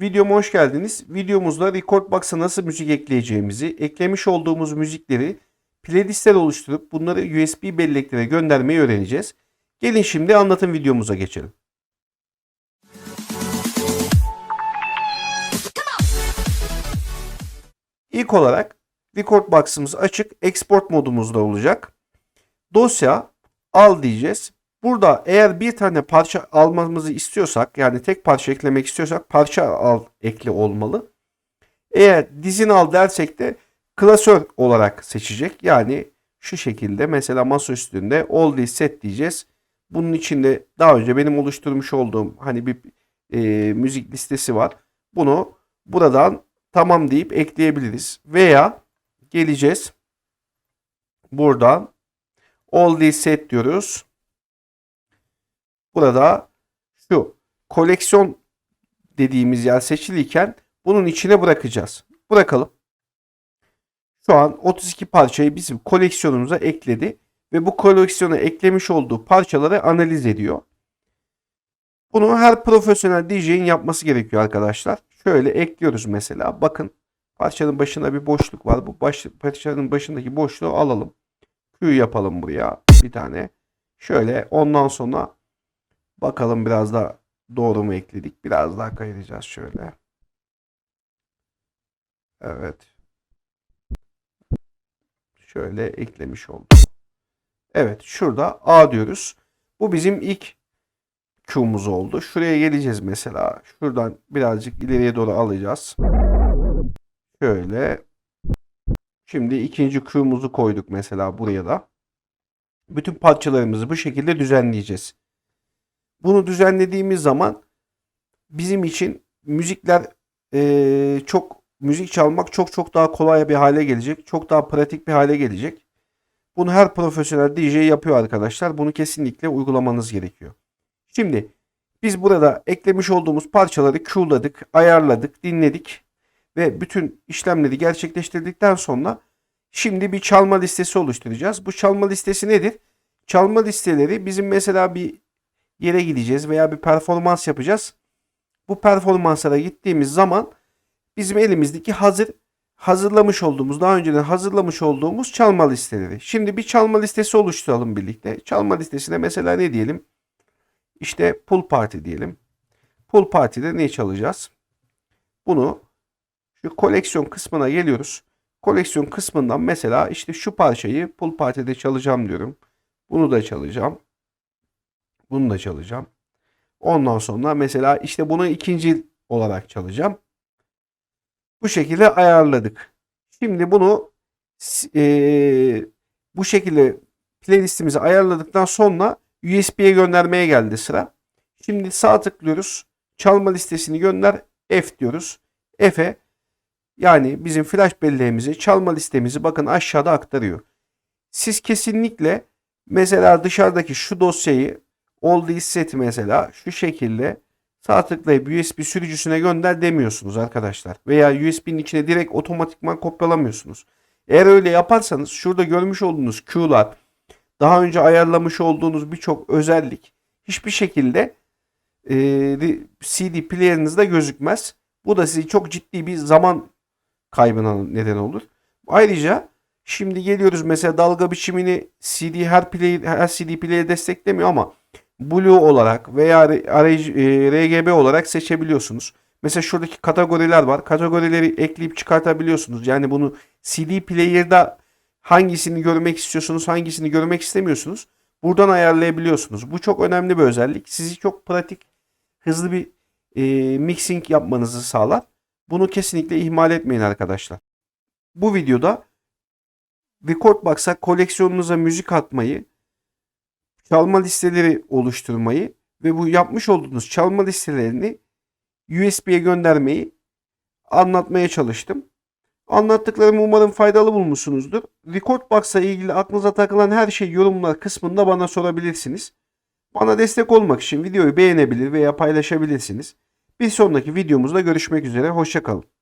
Videoma hoş geldiniz. Videomuzda Recordbox'a nasıl müzik ekleyeceğimizi, eklemiş olduğumuz müzikleri playlistler oluşturup bunları USB belleklere göndermeyi öğreneceğiz. Gelin şimdi anlatım videomuza geçelim. İlk olarak Recordbox'ımız açık, export modumuzda olacak. Dosya al diyeceğiz. Burada eğer bir tane parça almamızı istiyorsak yani tek parça eklemek istiyorsak parça al ekle olmalı. Eğer dizin al dersek de klasör olarak seçecek. Yani şu şekilde mesela masa üstünde all this set diyeceğiz. Bunun içinde daha önce benim oluşturmuş olduğum hani bir e, müzik listesi var. Bunu buradan tamam deyip ekleyebiliriz. Veya geleceğiz. Buradan all this set diyoruz. Burada şu koleksiyon dediğimiz yer seçiliyken bunun içine bırakacağız. Bırakalım. Şu an 32 parçayı bizim koleksiyonumuza ekledi ve bu koleksiyona eklemiş olduğu parçaları analiz ediyor. Bunu her profesyonel DJ'in yapması gerekiyor arkadaşlar. Şöyle ekliyoruz mesela. Bakın parçanın başında bir boşluk var. Bu baş, parçanın başındaki boşluğu alalım. Q yapalım buraya bir tane. Şöyle ondan sonra Bakalım biraz da doğru mu ekledik? Biraz daha kayıracağız şöyle. Evet. Şöyle eklemiş olduk. Evet şurada A diyoruz. Bu bizim ilk Q'muz oldu. Şuraya geleceğiz mesela. Şuradan birazcık ileriye doğru alacağız. Şöyle. Şimdi ikinci Q'muzu koyduk mesela buraya da. Bütün parçalarımızı bu şekilde düzenleyeceğiz. Bunu düzenlediğimiz zaman bizim için müzikler e, çok müzik çalmak çok çok daha kolay bir hale gelecek. Çok daha pratik bir hale gelecek. Bunu her profesyonel DJ yapıyor arkadaşlar. Bunu kesinlikle uygulamanız gerekiyor. Şimdi biz burada eklemiş olduğumuz parçaları Q'ladık, ayarladık, dinledik ve bütün işlemleri gerçekleştirdikten sonra şimdi bir çalma listesi oluşturacağız. Bu çalma listesi nedir? Çalma listeleri bizim mesela bir yere gideceğiz veya bir performans yapacağız. Bu performanslara gittiğimiz zaman bizim elimizdeki hazır hazırlamış olduğumuz, daha önceden hazırlamış olduğumuz çalma listeleri. Şimdi bir çalma listesi oluşturalım birlikte. Çalma listesine mesela ne diyelim? İşte pool party diyelim. Pool party'de ne çalacağız? Bunu şu koleksiyon kısmına geliyoruz. Koleksiyon kısmından mesela işte şu parçayı pool party'de çalacağım diyorum. Bunu da çalacağım. Bunu da çalacağım. Ondan sonra mesela işte bunu ikinci olarak çalacağım. Bu şekilde ayarladık. Şimdi bunu e, bu şekilde playlistimizi ayarladıktan sonra USB'ye göndermeye geldi sıra. Şimdi sağ tıklıyoruz. Çalma listesini gönder. F diyoruz. F'e yani bizim flash belleğimizi, çalma listemizi bakın aşağıda aktarıyor. Siz kesinlikle mesela dışarıdaki şu dosyayı All set mesela şu şekilde sağ tıklayıp USB sürücüsüne gönder demiyorsunuz arkadaşlar. Veya USB'nin içine direkt otomatikman kopyalamıyorsunuz. Eğer öyle yaparsanız şurada görmüş olduğunuz Q'lar daha önce ayarlamış olduğunuz birçok özellik hiçbir şekilde e, CD player'ınızda gözükmez. Bu da sizi çok ciddi bir zaman kaybına neden olur. Ayrıca şimdi geliyoruz mesela dalga biçimini CD her player her CD player desteklemiyor ama Blue olarak veya RGB e, olarak seçebiliyorsunuz. Mesela şuradaki kategoriler var. Kategorileri ekleyip çıkartabiliyorsunuz. Yani bunu CD player'da hangisini görmek istiyorsunuz, hangisini görmek istemiyorsunuz. Buradan ayarlayabiliyorsunuz. Bu çok önemli bir özellik. Sizi çok pratik, hızlı bir e, mixing yapmanızı sağlar. Bunu kesinlikle ihmal etmeyin arkadaşlar. Bu videoda Recordbox'a koleksiyonunuza müzik atmayı, çalma listeleri oluşturmayı ve bu yapmış olduğunuz çalma listelerini USB'ye göndermeyi anlatmaya çalıştım. Anlattıklarımı umarım faydalı bulmuşsunuzdur. Recordbox'a ilgili aklınıza takılan her şeyi yorumlar kısmında bana sorabilirsiniz. Bana destek olmak için videoyu beğenebilir veya paylaşabilirsiniz. Bir sonraki videomuzda görüşmek üzere. Hoşçakalın.